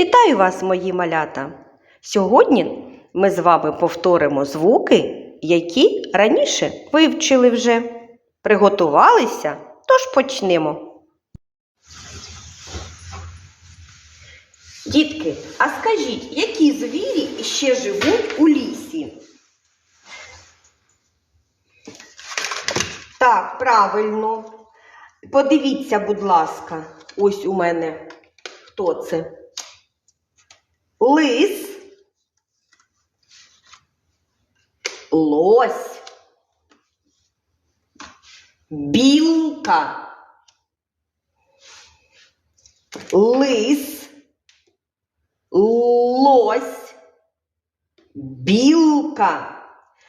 Вітаю вас, мої малята! Сьогодні ми з вами повторимо звуки, які раніше вивчили вже. Приготувалися? Тож почнемо. Дітки, а скажіть, які звірі ще живуть у лісі? Так, правильно. Подивіться, будь ласка, ось у мене хто це? Лис, лось, білка, лис, лось, білка.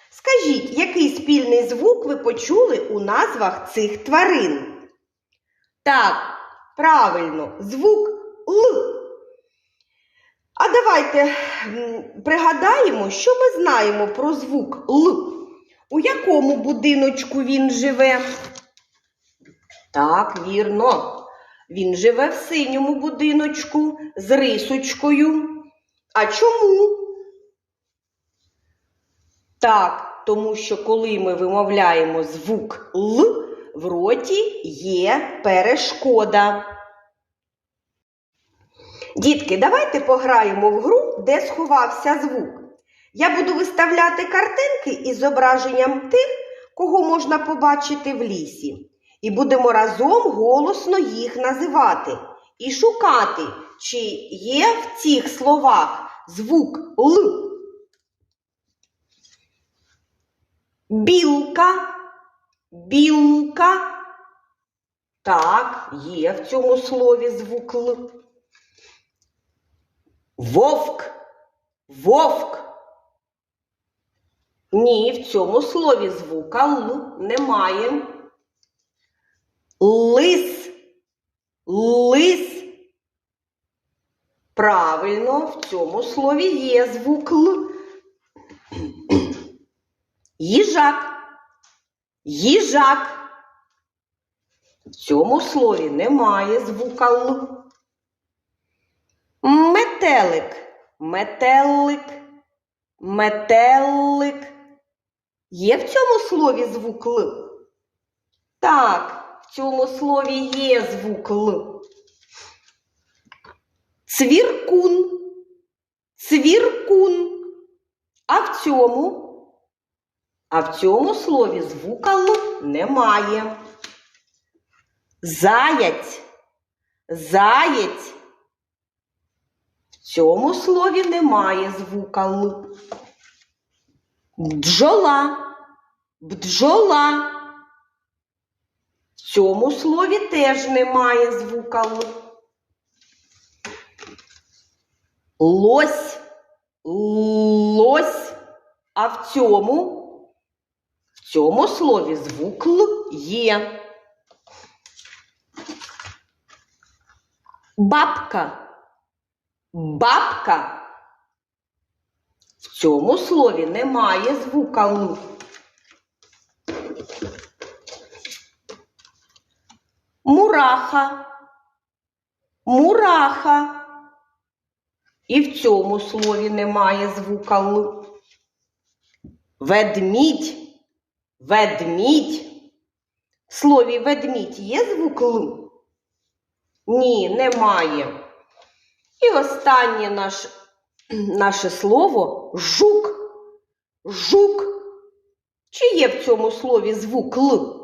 Скажіть, який спільний звук ви почули у назвах цих тварин? Так, правильно, звук Л. А давайте пригадаємо, що ми знаємо про звук Л. У якому будиночку він живе? Так, вірно. Він живе в синьому будиночку з рисочкою. А чому? Так, тому що коли ми вимовляємо звук Л, в роті є перешкода. Дітки, давайте пограємо в гру, де сховався звук. Я буду виставляти картинки із зображенням тих, кого можна побачити в лісі. І будемо разом голосно їх називати і шукати, чи є в цих словах звук Л. Білка, білка. Так, є в цьому слові звук Л. Вовк, вовк. Ні, в цьому слові звука Л немає. Лис, лис. Правильно, в цьому слові є звук Л. Їжак, їжак. В цьому слові немає звука Л. Метелик, метелик, метелик. Є в цьому слові звук Л? Так, в цьому слові є звук Л. Цвіркун, цвіркун. А в цьому? А в цьому слові звука Л немає. Заяць, заєць. Цьому слові немає звука Л. Бджола, бджола. В цьому слові теж немає звука Л. Лось, лось. А в цьому, в цьому слові звук Л є. Бабка, бабка. В цьому слові немає звука Л. Мураха, мураха. І в цьому слові немає звука Л. Ведмідь, ведмідь. В слові ведмідь є звук Л? Ні, немає. І останнє наш, наше слово жук. Жук. Чи є в цьому слові звук Л?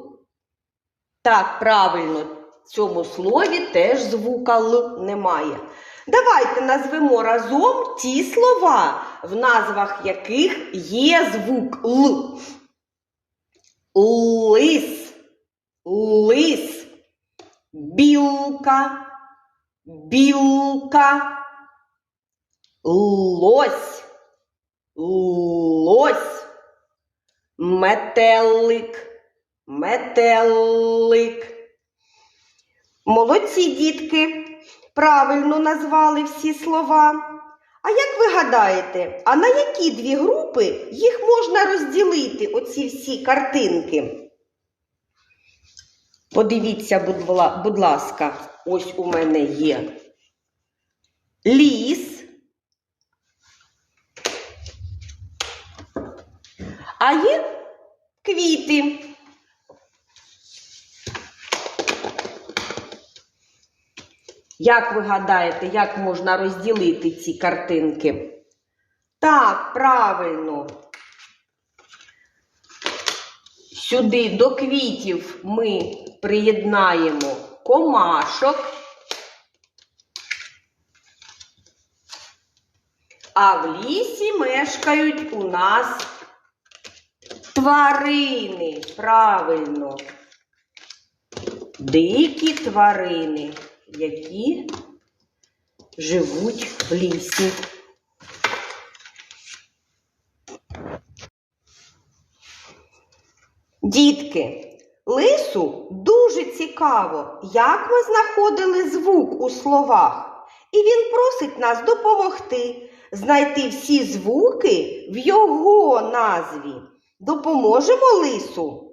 Так, правильно, в цьому слові теж звука Л немає. Давайте назвемо разом ті слова, в назвах яких є звук Л. Лис, лис, білка, білка, лось, лось, метелик, метелик. Молодці дітки, правильно назвали всі слова. А як ви гадаєте, а на які дві групи їх можна розділити, оці всі картинки? Подивіться, будь ласка, ось у мене є ліс. А є квіти. Як ви гадаєте, як можна розділити ці картинки? Так, правильно. Сюди до квітів ми приєднаємо комашок. А в лісі мешкають у нас тварини. Правильно. Дикі тварини, які живуть в лісі. Дітки, лису дуже цікаво, як ми знаходили звук у словах. І він просить нас допомогти знайти всі звуки в його назві. Допоможемо лису.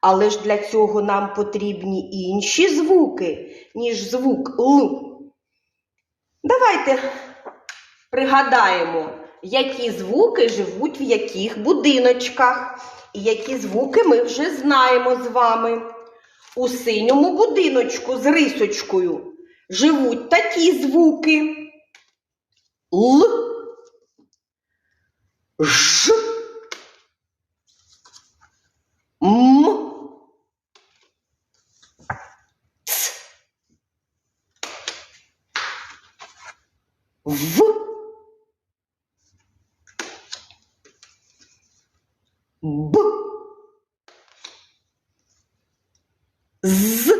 Але ж для цього нам потрібні інші звуки, ніж звук Л. Давайте пригадаємо, які звуки живуть в яких будиночках. І які звуки ми вже знаємо з вами. У синьому будиночку з рисочкою живуть такі звуки. Л, Ж, М, В, Б, З,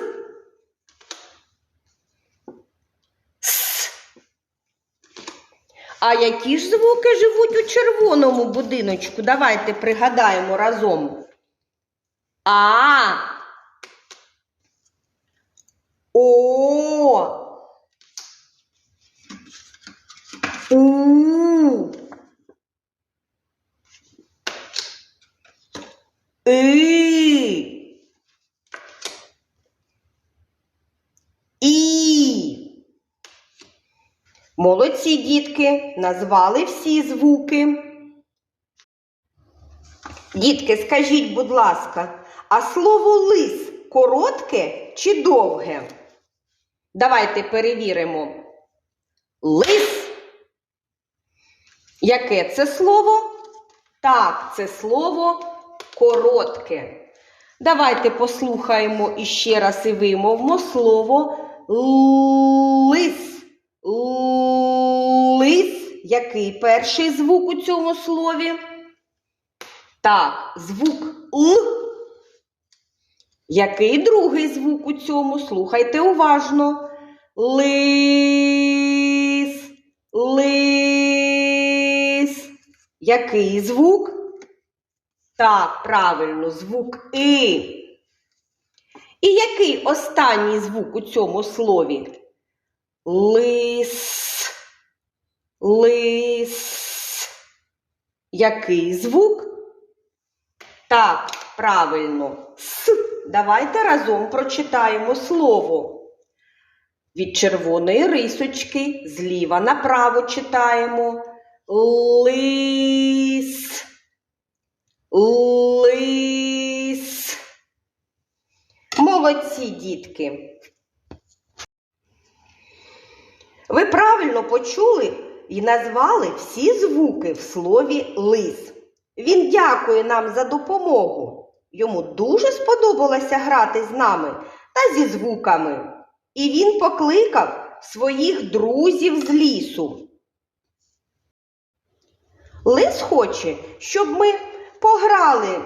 С. А які ж звуки живуть у червоному будиночку? Давайте пригадаємо разом. А. О. У. И. І. Молодці дітки, назвали всі звуки. Дітки, скажіть, будь ласка, а слово лис коротке чи довге? Давайте перевіримо. Лис. Яке це слово? Так, це слово коротке. Давайте послухаємо іще раз і вимовимо слово лис. Лис. Який перший звук у цьому слові? Так, звук Л. Який другий звук у цьому? Слухайте уважно. Лис. Лис. Який звук? Так, правильно, звук И. І який останній звук у цьому слові? Лис. Лис. Який звук? Так, правильно. С. Давайте разом прочитаємо слово. Від червоної рисочки зліва направо читаємо. Лис. Лис. Молодці, дітки. Ви правильно почули і назвали всі звуки в слові лис. Він дякує нам за допомогу. Йому дуже сподобалося грати з нами та зі звуками. І він покликав своїх друзів з лісу. Лис хоче, щоб ми пограли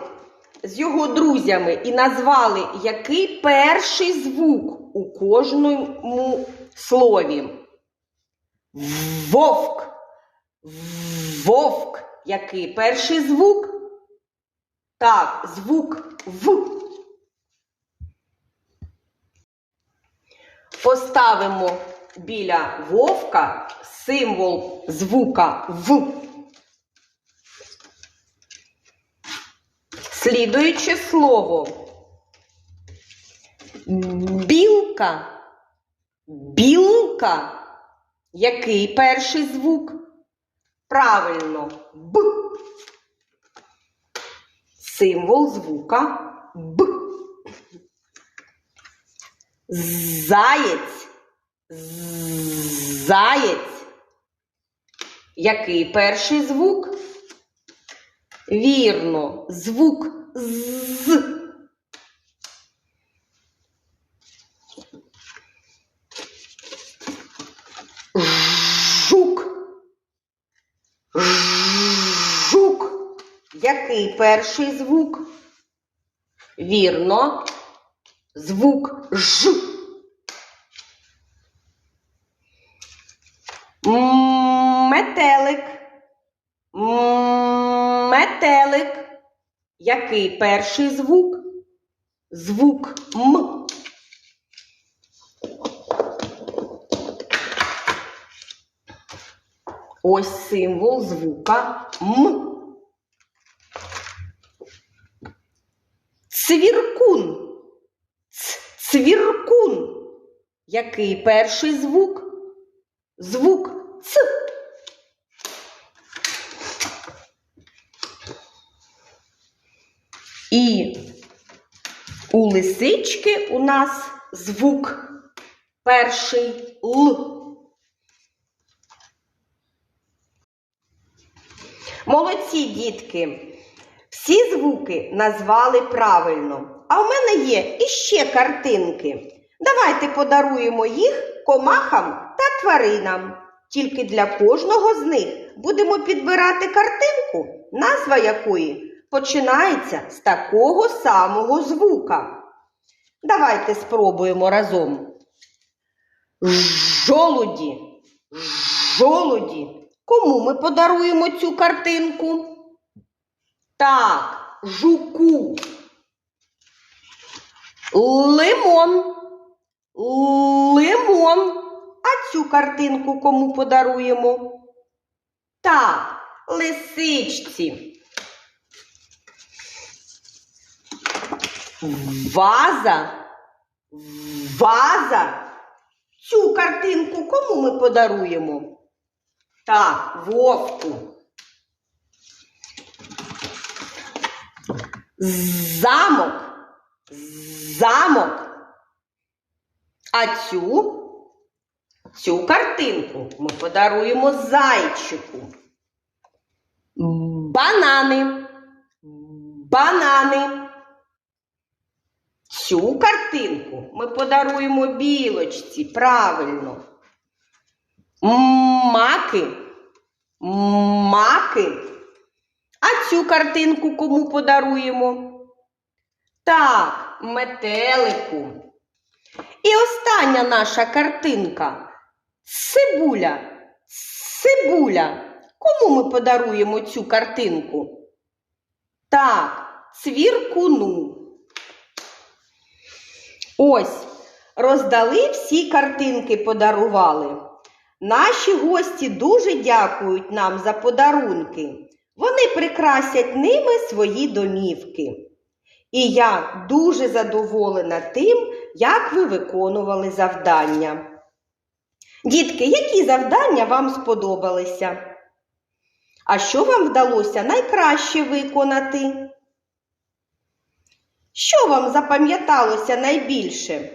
з його друзями і назвали, який перший звук у кожному слові. Вовк. Вовк. Який перший звук? Так, звук В. Поставимо біля вовка символ звука В. Слідуюче слово. Білка. Білка. Який перший звук? Правильно, Б. Символ звука Б. Заєць. Заєць. Який перший звук? Вірно, звук з. Жук. Жук. Який перший звук? Вірно. Звук Ж. Метелик. Метелик. Який перший звук? Звук М. Ось символ звука М. Цвіркун. Ц- Цвіркун. Який перший звук? Звук Ц. І у лисички у нас звук перший Л. Молодці, дітки! Всі звуки назвали правильно. А в мене є іще картинки. Давайте подаруємо їх комахам та тваринам. Тільки для кожного з них будемо підбирати картинку, назва якої починається з такого самого звука. Давайте спробуємо разом. Жолуді, жолуді. Кому ми подаруємо цю картинку? Так, жуку. Лимон. Лимон. А цю картинку кому подаруємо? Так, лисичці. Ваза. Ваза. Цю картинку кому ми подаруємо? Так, вовку. Замок. Замок. А цю, цю картинку ми подаруємо зайчику. Банани. Банани. Цю картинку ми подаруємо білочці. Правильно. Маки. Маки. А цю картинку кому подаруємо? Так, метелику. І остання наша картинка. Цибуля. Цибуля. Кому ми подаруємо цю картинку? Так, цвіркуну. Ось, роздали всі картинки, подарували. Наші гості дуже дякують нам за подарунки. Вони прикрасять ними свої домівки. І я дуже задоволена тим, як ви виконували завдання. Дітки, які завдання вам сподобалися? А що вам вдалося найкраще виконати? Що вам запам'яталося найбільше?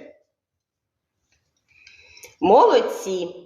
Молодці!